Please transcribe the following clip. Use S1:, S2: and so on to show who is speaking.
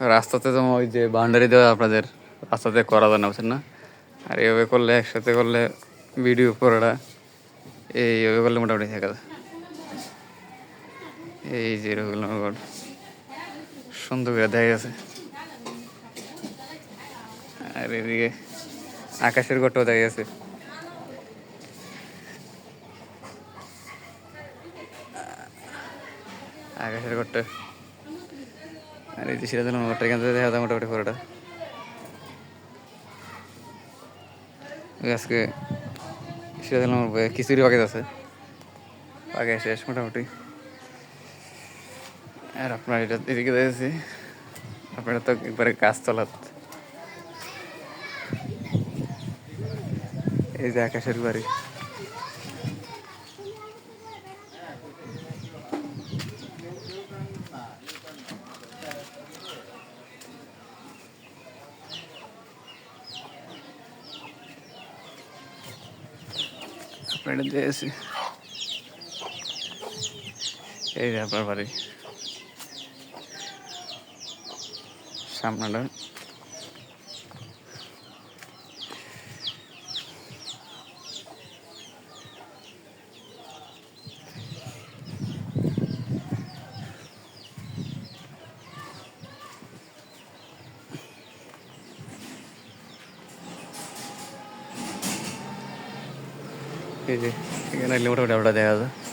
S1: রাস্তাতে তো ওই যে বাউন্ডারি দেওয়া আপনাদের রাস্তাতে করা যায় না, বুঝছেন না? আর এইভাবে করলে, একসাথে করলে ভিডিও করাটা এইভাবে করলে মোটামুটি দেখা যায় এই যে সুন্দর করে দেখা গেছে। আর এদিকে আকাশের ঘরটাও দেখা গেছে। আকাশের ঘরটা। আর এই যে সিরাজুল ঘরটা এখান দেখা যায় মোটামুটি পুরোটা। আজকে সিরাজুল খিচুড়ি বাকি আছে। আগে শেষ মোটামুটি। আর আপনার এটা এদিকে দেখেছি আপনারা তো একবারে গাছ তলাত। এই যে আকাশের বাড়ি। এটা দিয়েছি এই আপনার বাড়ি সামনেটা এই যে এখানে মোটামুটি আমরা দেখা যায়